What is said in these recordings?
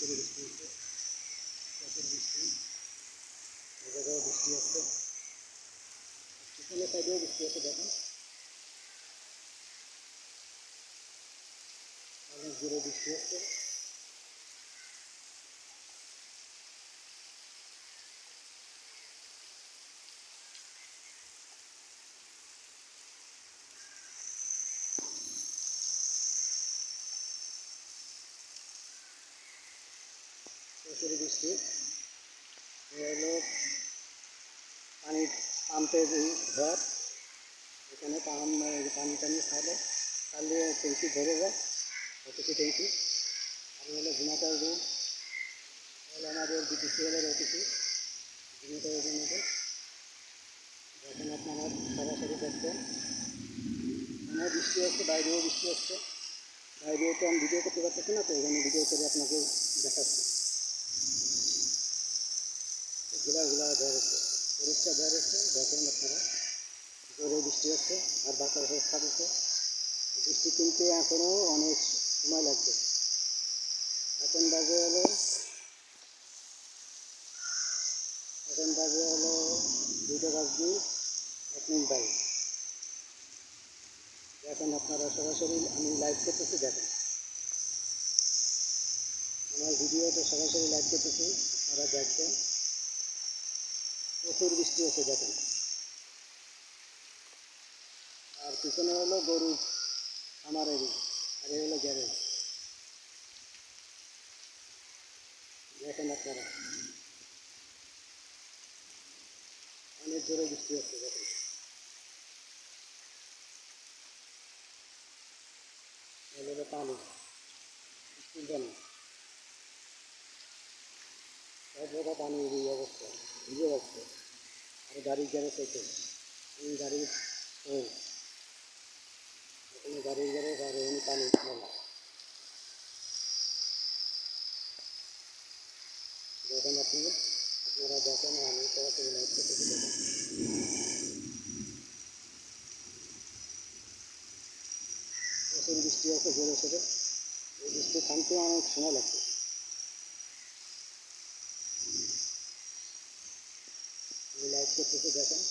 করে বৃষ্টি হচ্ছে প্রচুর বৃষ্টি জায়গায় বৃষ্টি হচ্ছে পিছনের সাইডেও বৃষ্টি হচ্ছে দেখেন অনেক জোরে বৃষ্টি হচ্ছে। প্রচুর বৃষ্টি। হলো পানি পাম্পের ঘর। এখানে পাম পানি টানি ছাড়ে ছাড়লে ট্যাঙ্কি ভরে যায় অফিসি ট্যাঙ্কি। আর হলো ঘুমাটার রুম হলো আমাদের বিপিসিএলের অফিসি ঘুমাটার রুম যখন আপনারা সরাসরি দেখবেন, এখানে বৃষ্টি হচ্ছে, বাইরেও বৃষ্টি হচ্ছে। বাইরেও তো আমি ভিডিও করতে পারতেছি না, তো এখানে ভিডিও করে আপনাকে দেখাচ্ছি। গুলা গুলা বের হচ্ছে পরিষ্কার বের দেখেন আপনারা জোরে বৃষ্টি হচ্ছে আর বাতাস ছাড়ছে বৃষ্টি কিন্তু এখনও অনেক সময় লাগবে। এখন বাজে হলো, এখন বাজে হলো দুইটা বাজবে এক মিনিট দেখেন আপনারা সরাসরি আমি লাইভ করতেছি, দেখেন। আমার ভিডিওটা সরাসরি লাইভ করতেছি, আপনারা দেখবেন। প্রচুর বৃষ্টি হচ্ছে, দেখেন। আর পিছনে হলো গরু, আমার এরি আর এই হলো গ্যারেজ। দেখেন আপনারা। অনেক জোরে বৃষ্টি হচ্ছে, দেখেন। পানি, বৃষ্টির জন্য। সব জায়গায় পানি এই অবস্থা। গাড়ির গ্যারেজ হচ্ছে এই গাড়ির এখানে গাড়ির গ্যারেজ আর এখানে পানি দেখেন আপনি, আপনারা দেখেন, আমি সরাসরি বৃষ্টি আছে জোরে সোরে এই বৃষ্টি থামতে অনেক সময় লাগছে। আমি লাইভ দেখেন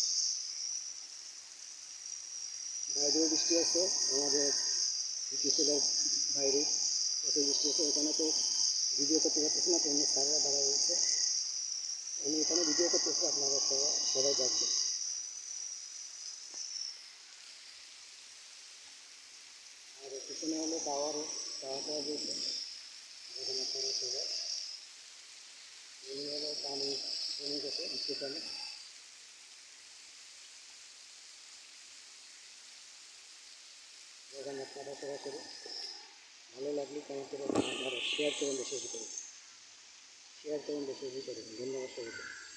বাইরেও বৃষ্টি আছে আমাদের বাইরে প্রচুর বৃষ্টি আছে এখানে তো ভিডিও করতে পারতেছি না তো অন্য স্যাররা দাঁড়া রয়েছে আমি এখানে ভিডিও করতেছি আপনারা সবাই দেখবেন আর পিছনে হলো টাওয়ার টাওয়ার টাওয়ার রয়েছে আপনারা সবাই পানি গেছে বৃষ্টির দেখেন আপনারা সরাসরি ভালো লাগলে কমেন্ট করে শেয়ার করুন, বেশি বেশি করে। শেয়ার করুন, বেশি বেশি করে। ধন্যবাদ সবাইকে।